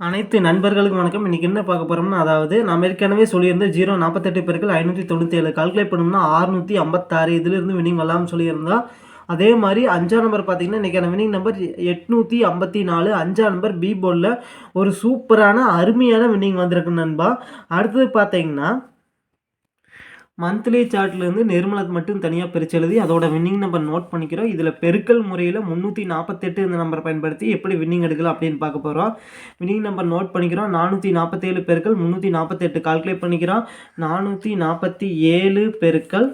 அனைத்து நண்பர்களுக்கும் வணக்கம். இன்றைக்கி என்ன பார்க்க போகிறோம்னா அதாவது நம்ம ஏற்கனவே சொல்லியிருந்தோம் ஜீரோ நாற்பத்தெட்டு பேருக்கு ஐநூற்றி தொண்ணூற்றி ஏழு கால்குலேட் பண்ணோம்னா அறுநூற்றி ஐம்பத்தாறு இதிலிருந்து வினிங் வரலாம்னு சொல்லியிருந்தோம் அதே மாதிரி அஞ்சாம் நம்பர் பார்த்தீங்கன்னா இன்றைக்கான வினிங் நம்பர் எட்நூற்றி ஐம்பத்தி நாலு. அஞ்சாம் நம்பர் பி போர்டில் ஒரு சூப்பரான அருமையான வின்னிங் வந்திருக்கு நண்பா. அடுத்தது பார்த்தீங்கன்னா மந்த்லி சார்ட்லேருந்து நிர்மலத் மட்டும் தனியாக பிரித்து எழுதி அதோட வின்னிங் நம்பர் நோட் பண்ணிக்கிறோம். இதில் பெருக்கல் முறையில் முந்நூற்றி நாற்பத்தெட்டு இந்த நம்பரை பயன்படுத்தி எப்படி வின்னிங் எடுக்கலாம் அப்படின்னு பார்க்க போகிறோம் வின்னிங் நம்பர் நோட் பண்ணிக்கிறோம். நானூற்றி நாற்பத்தேழு பெருக்கள் முந்நூற்றி நாற்பத்தெட்டு கால்குலேட் பண்ணிக்கிறோம். நானூற்றி நாற்பத்தி ஏழு பெருக்கள்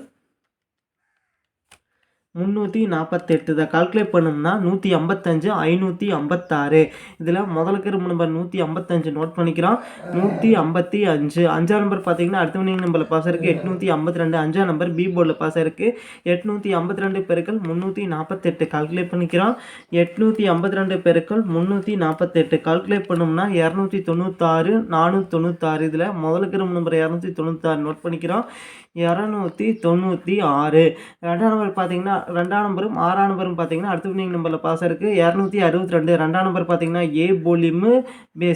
முந்நூற்றி நாற்பத்தெட்டு இதை கால்குலேட் பண்ணோம்னா நூற்றி ஐம்பத்தஞ்சு ஐநூற்றி ஐம்பத்தாறு. இதில் முதலுக்கு நம்பர் நூற்றி ஐம்பத்தஞ்சு நோட் பண்ணிக்கிறோம். நூற்றி ஐம்பத்தி அஞ்சு. அஞ்சாம் நம்பர் பார்த்தீங்கன்னா அடுத்த மணி நம்பரில் பாஸ் இருக்குது எட்நூற்றி ஐம்பத்தி ரெண்டு. அஞ்சாம் நம்பர் பி போர்டில் பாஸ் இருக்குது எட்நூற்றி ஐம்பத்தி ரெண்டு பெருக்கள் முந்நூற்றி நாற்பத்தெட்டு கால்குலேட் பண்ணிக்கிறோம். எட்நூற்றி ஐம்பத்தி ரெண்டு பெருக்கள் முந்நூற்றி நாற்பத்தெட்டு கால்குலேட் பண்ணோம்னா இரநூத்தி தொண்ணூத்தாறு நானூற்றி தொண்ணூத்தாறு. இதில் முதலுக்கு நம்பர் இரநூத்தி தொண்ணூத்தாறு நோட் பண்ணிக்கிறோம். இரநூத்தி தொண்ணூற்றி ஆறு. ரெண்டாம் நம்பர் பார்த்தீங்கன்னா ரெண்டாம் நம்பரும் ஆறாம் நம்பரும் பார்த்தீங்கன்னா அடுத்த வினிங் நம்பரில் பாஸ் இருக்குது இரநூத்தி அறுபத்தி ரெண்டு. ரெண்டாம் நம்பர் பார்த்தீங்கன்னா ஏ போலியும்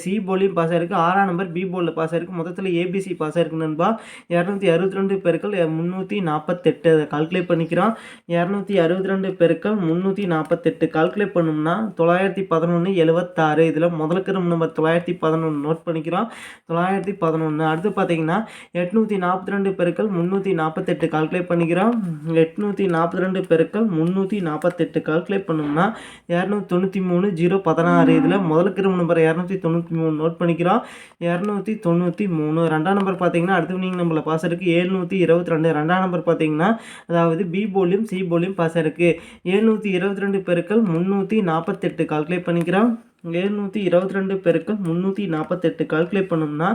சி போலியும் பாஸ் இருக்குது ஆறாம் நம்பர் பி போலில் பாஸ் ஆயிருக்கு. மொத்தத்தில் ஏபிசி பாஸ் ஆயிருக்கு நண்பா. இரநூத்தி அறுபத்தி ரெண்டு பெருக்கள் முந்நூற்றி நாற்பத்தெட்டு அதை கால்குலேட் பண்ணிக்கிறோம். இரநூத்தி அறுபத்தி ரெண்டு பெருக்கள் முந்நூற்றி நாற்பத்தெட்டு கால்குலேட் பண்ணோம்னா தொள்ளாயிரத்தி பதினொன்று எழுபத்தாறு இதில் முதலுக்கு நம்பர் தொள்ளாயிரத்தி பதினொன்று நோட் பண்ணிக்கிறோம். தொள்ளாயிரத்தி பதினொன்று அடுத்து பார்த்தீங்கன்னா எட்நூற்றி நாற்பத்தி ரெண்டு பெருக்கள் முந்நூற்றி நாற்பத்தெட்டு கால்குலேட் பண்ணிக்கிறோம். எட்நூற்றி நாற்பத்தி ரெண்டு பெருக்கள் முந்நூற்றி நாற்பத்தெட்டு கால்குலேட் பண்ணோம்னா இரநூத்தி தொண்ணூற்றி மூணு ஜீரோ பதினாறு. இதில் முதல் கிரும நம்பர் இரநூத்தி தொண்ணூற்றி மூணு நோட் பண்ணிக்கிறோம். இரநூத்தி தொண்ணூற்றி மூணு. ரெண்டாம் நம்பர் பார்த்தீங்கன்னா அடுத்த வினிங் நம்பரில் பாஸ் இருக்குது ஏழ்நூற்றி இருபத்தி ரெண்டு. ரெண்டாம் நம்பர் பார்த்தீங்கன்னா அதாவது பி போலியும் சி போலியும் பாஸ் இருக்குது ஏழ்நூற்றி இருபத்தி ரெண்டு பெருக்கள் முந்நூற்றி நாற்பத்தெட்டு கால்குலேட் பண்ணிக்கிறோம். எழுநூற்றி இருபத்தி ரெண்டு பெருக்கள் முந்நூற்றி நாற்பத்தெட்டு கால்குலேட் பண்ணோம்னா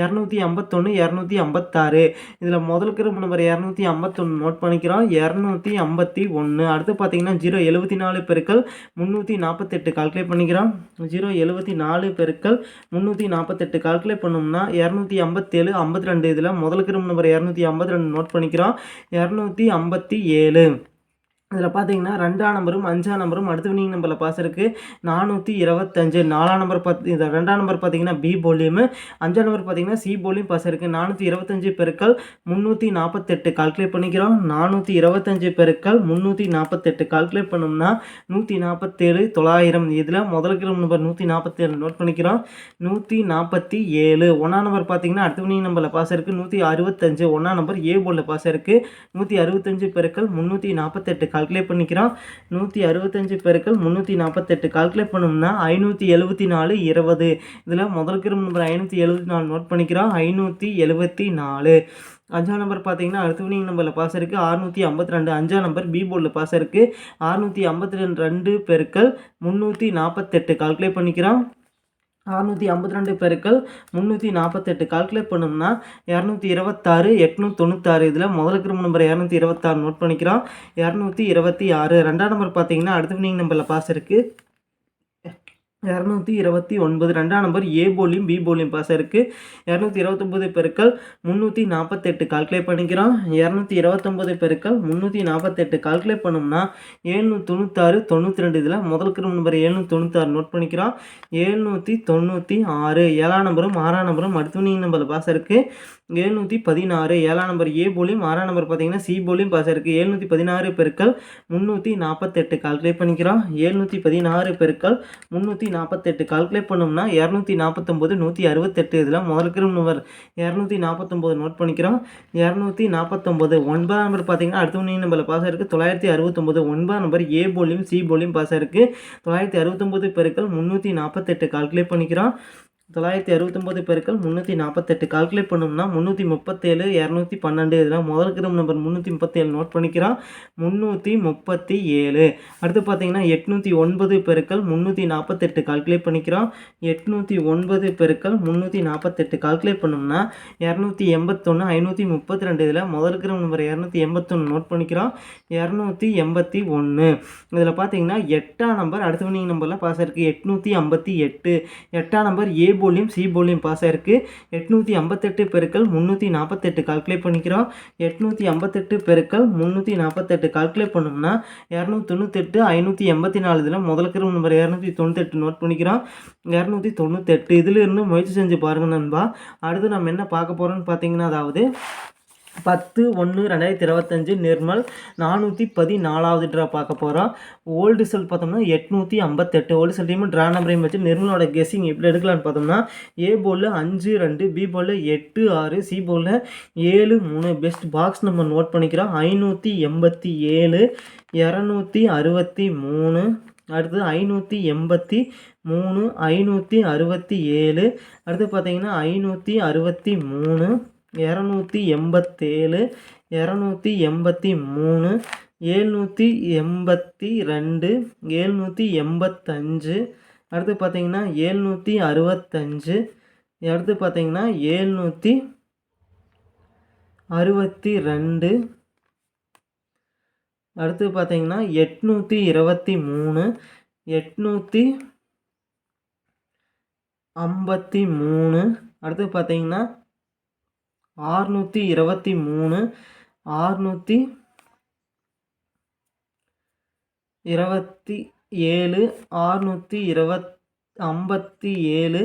இரநூத்தி ஐம்பத்தொன்று இரநூத்தி ஐம்பத்தாறு. இதில் முதல் கிரும்பு நம்பர் இரநூத்தி ஐம்பத்தொன்று நோட் பண்ணிக்கிறோம். இரநூத்தி ஐம்பத்தி ஒன்று அடுத்து பார்த்தீங்கன்னா ஜீரோ எழுபத்தி நாலு பெருக்கள் முந்நூற்றி நாற்பத்தெட்டு கால்குலேட் பண்ணிக்கிறோம். ஜீரோ எழுபத்தி நாலு பெருக்கள் முந்நூற்றி நாற்பத்தெட்டு கால்குலேட் பண்ணோம்னா இரநூத்தி ஐம்பத்தேழு ஐம்பத்தி ரெண்டு. இதில் முதல் கிரும்பு நம்பர் இரநூத்தி ஐம்பத்தி ரெண்டு நோட் பண்ணிக்கிறோம். இரநூத்தி ஐம்பத்தி ஏழு. இதில் பார்த்தீங்கன்னா ரெண்டாம் நம்பரும் அஞ்சாம் நம்பரும் அடுத்த வினிங் நம்பரில் பாஸ் இருக்குது நானூற்றி இருபத்தஞ்சு. நாலாம் நம்பர் பார்த்து இந்த ரெண்டாம் நம்பர் பார்த்தீங்கன்னா பி போலியும் அஞ்சாம் நம்பர் பார்த்தீங்கன்னா சி போலியும் பாஸ் இருக்குது நானூற்றி இருபத்தஞ்சு பெருக்கள் முந்நூற்றி நாற்பத்தெட்டு கால்குலேட் பண்ணிக்கிறோம். நானூற்றி இருபத்தஞ்சு பெருக்கள் முந்நூற்றி நாற்பத்தெட்டு கால்குலேட் பண்ணோம்னா நூற்றி நாற்பத்தேழு தொள்ளாயிரம். இதில் முதல் கிலோ நம்பர் நூற்றி நாற்பத்தேழு நோட் பண்ணிக்கிறோம். நூற்றி நாற்பத்தி ஏழு ஒன்றாம் நம்பர் பார்த்தீங்கன்னா அடுத்த வினிங் நம்பரில் பாஸ் இருக்குது நூற்றி அறுபத்தஞ்சு. ஒன்றாம் நம்பர் ஏ போலில் பாஸ் இருக்குது நூற்றி அறுபத்தஞ்சு பெருக்கள் முந்நூற்றி நாற்பத்தெட்டு கால்குலேட் பண்ணிக்கிறோம். நூற்றி அறுபத்தஞ்சு பெருக்கள் முந்நூற்றி நாற்பத்தெட்டு கால்குலேட் பண்ணோம்னா ஐநூற்றி எழுபத்தி நாலு இருபது. இதில் முதல் கிரம் நம்பர் ஐநூற்றி எழுபத்தி நாலு நோட் பண்ணிக்கிறோம். ஐநூற்றி எழுபத்தி நாலு. அஞ்சாம் நம்பர் பார்த்தீங்கன்னா அடுத்த வினிங் நம்பரில் பாஸ் இருக்குது அறுநூற்றி ஐம்பத்தி ரெண்டு. அஞ்சாம் நம்பர் பி போர்டில் பாஸ் இருக்குது அறுநூற்றி ஐம்பத்தி ரெண்டு ரெண்டு பெருக்கள் முந்நூற்றி நாற்பத்தெட்டு கால்குலேட் பண்ணிக்கிறோம். அறுநூற்றி ஐம்பத்தி ரெண்டு பெருக்கள் முந்நூற்றி நாற்பத்தெட்டு கால்குலேட் பண்ணோம்னா இரநூத்தி இருபத்தாறு எட்நூற்றி தொண்ணூத்தாறு. இதில் முதல் கிரும நம்பர் இரநூத்தி இருபத்தாறு நோட் பண்ணிக்கிறோம். இரநூத்தி இருபத்தி ஆறு. ரெண்டாம் நம்பர் பார்த்தீங்கன்னா அடுத்த வினிங் நம்பரில் பாஸ் இருக்குது இரநூத்தி இருபத்தி ஒன்பது. ரெண்டாம் நம்பர் ஏ போலியும் பி போலியும் பாஸ் இருக்குது இரநூத்தி இருபத்தொம்போது பெருக்கள் முந்நூற்றி நாற்பத்தெட்டு. கால்குலேட் பண்ணிக்கிறோம். இரநூத்தி இருபத்தொம்போது பெருக்கள் முந்நூற்றி நாற்பத்தெட்டு. கால்குலேட் பண்ணோம்னா ஏழ்நூற்றி தொண்ணூத்தாறு தொண்ணூற்றி ரெண்டு. இதில் முதல் கிரும நம்பர் ஏழ்நூற்றி தொண்ணூத்தாறு. நோட் பண்ணிக்கிறோம். ஏழ்நூற்றி தொண்ணூற்றி ஆறு. ஏழாம் நம்பரும் ஆறாம் நம்பரும் அடுத்த நம்பரில் பாஸ் இருக்குது எழுநூற்றி பதினாறு ஏழாம் நம்பர் ஏ போலியும் ஆறாம் நம்பர் பார்த்தீங்கன்னா சி போலியும் பாஸ் இருக்குது எழுநூற்றி பதினாறு பெருக்கள் முந்நூற்றி நாற்பத்தெட்டு கால்குலேட் பண்ணிக்கிறோம். எழுநூற்றி பதினாறு பெருக்கள் முந்நூற்றி நாற்பத்தெட்டு கால்குலேட் பண்ணோம்னா இரநூத்தி நாற்பத்தொம்போது நூற்றி அறுபத்தெட்டு இதில் முதல் கிரும் நம்பர் இரநூத்தி நாற்பத்தொம்போது நோட் பண்ணிக்கிறோம். இரநூத்தி நாற்பத்தொம்போது ஒன்பதாம் நம்பர் பார்த்தீங்கன்னா அடுத்த மணி நம்பரில் பாஸ் இருக்குது தொள்ளாயிரத்தி அறுபத்தொம்போது ஒன்பதாம் நம்பர் ஏ போலியும் சி போலியும் பாஸ் இருக்குது தொள்ளாயிரத்தி அறுபத்தொம்போது பெருக்கள் முந்நூற்றி நாற்பத்தெட்டு கால்குலேட் பண்ணிக்கிறோம். தொள்ளாயிரத்தி அறுபத்தொம்போது பெருக்கள் முந்நூற்றி நாற்பத்தெட்டு கால்குலேட் பண்ணோம்னா முந்நூற்றி முப்பத்தேழு இரநூத்தி பன்னெண்டு. இதெல்லாம் முதல் கிரம் நம்பர் முந்நூற்றி முப்பத்தேழு நோட் பண்ணிக்கிறான் முந்நூற்றி முப்பத்தி ஏழு அடுத்து பார்த்தீங்கன்னா எட்நூற்றி ஒன்பது பெருக்கள் முந்நூற்றி நாற்பத்தெட்டு கால்குலேட் பண்ணிக்கிறோம். எட்நூற்றி ஒன்பது பெருக்கள் முந்நூற்றி நாற்பத்தெட்டு கால்குலேட் பண்ணோம்னா இரநூத்தி எண்பத்தொன்று ஐநூற்றி முப்பத்தி ரெண்டு இதில் முதல் கிரம் நம்பர் இரநூத்தி எண்பத்தொன்று நோட் பண்ணிக்கிறோம். இரநூத்தி எண்பத்தி ஒன்று. இதில் பார்த்தீங்கன்னா எட்டாம் நம்பர் அடுத்த வினிங் நம்பரில் பாஸ் இருக்குது எட்நூற்றி ஐம்பத்தி எட்டு. எட்டாம் நம்பர் ஏ போலியும் சி போலியும் பாஸ் ஆயிருக்கு. எட்நூற்றி ஐம்பத்தெட்டு பெருக்கள் முந்நூற்றி நாற்பத்தெட்டு கால்குலேட் பண்ணிக்கிறோம். எட்நூற்றி ஐம்பத்தெட்டு பெருக்கள் முந்நூற்றி நாற்பத்தெட்டு கால்குலேட் பண்ணோம்னா இரநூத்தி தொண்ணூத்தெட்டு ஐநூற்றி எண்பத்தி நாலு இதில் முதல் கிரும நம்பர் இரநூத்தி தொண்ணூத்தெட்டு நோட் பண்ணிக்கிறோம். இரநூத்தி தொண்ணூத்தெட்டு. இதிலிருந்து முயற்சி செஞ்சு பாருங்க நண்பா. அடுத்து நம்ம என்ன பார்க்க போகிறோம்னு பார்த்தீங்கன்னா அதாவது பத்து ஒன்று ரெண்டாயிரத்தி இருபத்தஞ்சு நிர்மல் நானூற்றி பதினாலாவது ட்ரா பார்க்க போகிறோம் ஓல்டு செல் பார்த்தோம்னா எட்நூற்றி ஐம்பத்தெட்டு. ஓல்டு செல் டீமும் ட்ரா நம்பரையும் வச்சு நிர்மலோட கெஸிங் எப்படி எடுக்கலான்னு பார்த்தோம்னா ஏ போலில் அஞ்சு ரெண்டு பி போலில் எட்டு ஆறு சி போலில் ஏழு மூணு. பெஸ்ட் பாக்ஸ் நம்ம நோட் பண்ணிக்கிறோம். ஐநூற்றி எண்பத்தி ஏழு இரநூத்தி அறுபத்தி மூணு அடுத்து ஐநூற்றி எண்பத்தி மூணு ஐநூற்றி அறுபத்தி ஏழு அடுத்து பார்த்தீங்கன்னா ஐநூற்றி அறுபத்தி மூணு இரநூத்தி எண்பத்தேழு இரநூத்தி எண்பத்தி மூணு ஏழ்நூற்றி எண்பத்தி ரெண்டு ஏழ்நூற்றி எண்பத்தஞ்சு. அடுத்து பார்த்திங்கன்னா ஏழ்நூற்றி அறுபத்தஞ்சு. அடுத்து பார்த்தீங்கன்னா ஏழ்நூற்றி அறுபத்தி ரெண்டு. அடுத்து பார்த்தீங்கன்னா எட்நூற்றி இருபத்தி மூணு எட்நூற்றி ஐம்பத்தி மூணு. அடுத்து பார்த்தீங்கன்னா ஆறுநூற்றி இருபத்தி மூணு ஆறுநூற்றி இருபத்தி ஏழு ஆறுநூற்றி இருபத் ஐம்பத்தி ஏழு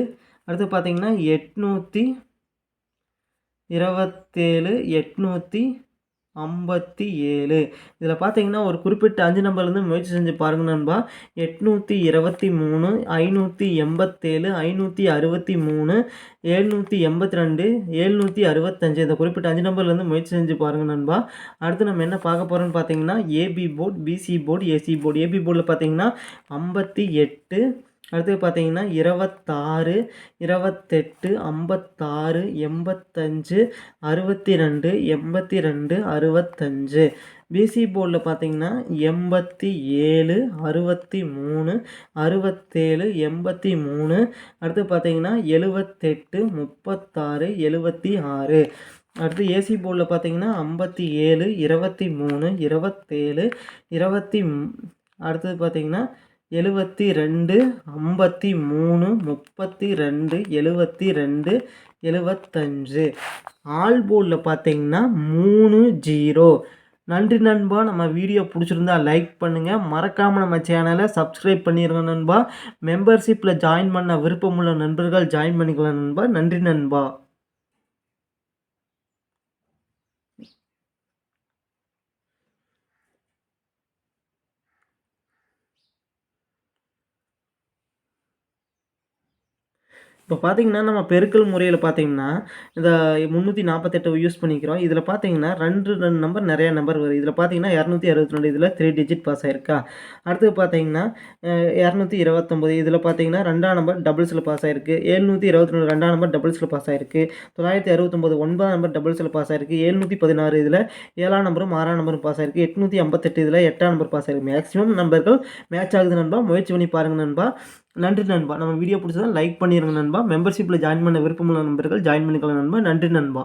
அடுத்து பார்த்திங்கன்னா எட்நூற்றி இருபத்தேழு எட்நூற்றி ஐம்பத்தி ஏழு. இதில் பார்த்தீங்கன்னா ஒரு குறிப்பிட்ட அஞ்சு நம்பர்லேருந்து முயற்சி செஞ்சு பாருங்க நண்பா. எட்நூற்றி இருபத்தி மூணு ஐநூற்றி எண்பத்தேழு ஐநூற்றி அறுபத்தி மூணு ஏழ்நூற்றி எண்பத்தி ரெண்டு ஏழ்நூற்றி அறுபத்தஞ்சு. இந்த குறிப்பிட்ட அஞ்சு நம்பர்லேருந்து முயற்சி செஞ்சு பாருங்க நண்பா. அடுத்து நம்ம என்ன பார்க்க போகிறோம்னு பார்த்தீங்கன்னா AP board PC board AC board. AP போர்டில் பார்த்தீங்கன்னா ஐம்பத்தி எட்டு அடுத்து பார்த்தீங்கன்னா இருபத்தாறு இருபத்தெட்டு ஐம்பத்தாறு எண்பத்தஞ்சு அறுபத்தி ரெண்டு எண்பத்தி ரெண்டு அறுபத்தஞ்சு பிசி போர்டில் பார்த்தீங்கன்னா எண்பத்தி ஏழு அறுபத்தி மூணு அறுபத்தேழு எண்பத்தி மூணு. அடுத்து பார்த்தீங்கன்னா எழுபத்தெட்டு முப்பத்தாறு எழுபத்தி ஆறு. அடுத்து ஏசி போர்டில் பார்த்தீங்கன்னா ஐம்பத்தி ஏழு இருபத்தி மூணு இருபத்தேழு இருபத்தி அடுத்தது பார்த்தீங்கன்னா எழுபத்தி ரெண்டு ஐம்பத்தி மூணு முப்பத்தி ரெண்டு எழுபத்தி ரெண்டு எழுபத்தஞ்சு ஆல்போர்டில் பார்த்தீங்கன்னா மூணு ஜீரோ. நன்றி நண்பா. நம்ம வீடியோ பிடிச்சிருந்தா லைக் பண்ணுங்கள் மறக்காமல் நம்ம சேனலை சப்ஸ்கிரைப் பண்ணிடுங்க நண்பா. மெம்பர்ஷிப்பில் ஜாயின் பண்ண விருப்பமுள்ள நண்பர்கள் ஜாயின் பண்ணிக்கலாம் நண்பா. நன்றி நண்பா. இப்போ பார்த்தீங்கன்னா நம்ம பெருக்கல் முறையில் பார்த்தீங்கன்னா இந்த முந்நூற்றி நாற்பத்தெட்டு யூஸ் பண்ணிக்கிறோம். இதில் பார்த்தீங்கன்னா ரெண்டு ரெண்டு நம்பர் நிறைய நம்பர் வரும். இதில் பார்த்தீங்கன்னா இரநூத்தி அறுபத்தி ரெண்டு இதில் த்ரீ டிஜிட் பாஸ் ஆயிருக்கா? அடுத்து பார்த்தீங்கன்னா இரநூத்தி இருபத்தொம்போது இதில் பார்த்தீங்கன்னா ரெண்டாம் நம்பர் டபுள்ஸில் பாஸ் ஆயிருக்கு. ஏழ்நூற்றி இருபத்தி ரெண்டு ரெண்டாம் நம்பர் டபுள்ஸில் பாஸ் ஆயிருக்கு. தொள்ளாயிரத்தி அறுபத்தொம்போது ஒன்பதாம் நம்பர் டபுள்ஸில் பாஸ் ஆயிருக்கு. ஏழ்நூற்றி பதினாறு இதில் ஏழாம் நம்பரும் ஆறாம் நம்பரும் பாஸ் ஆயிருக்கு. எட்நூற்றி ஐம்பத்தெட்டு இதில் எட்டாம் நம்பர் பாஸ் ஆயிருக்கு. மேக்ஸிமம் நம்பர்கள் மேட்ச் ஆகுது நண்பா. முயற்சி பண்ணி பாருங்கள் நண்பா. நன்றி நண்பா. நம்ம வீடியோ பிடிச்சதா லைக் பண்ணிடுங்க நண்பா. மெம்பர்ஷிப்பில் ஜாயின் பண்ண விருப்பமுள்ள நண்பர்கள் ஜாயின் பண்ணிக்கலாம் நண்பா. நன்றி நண்பா.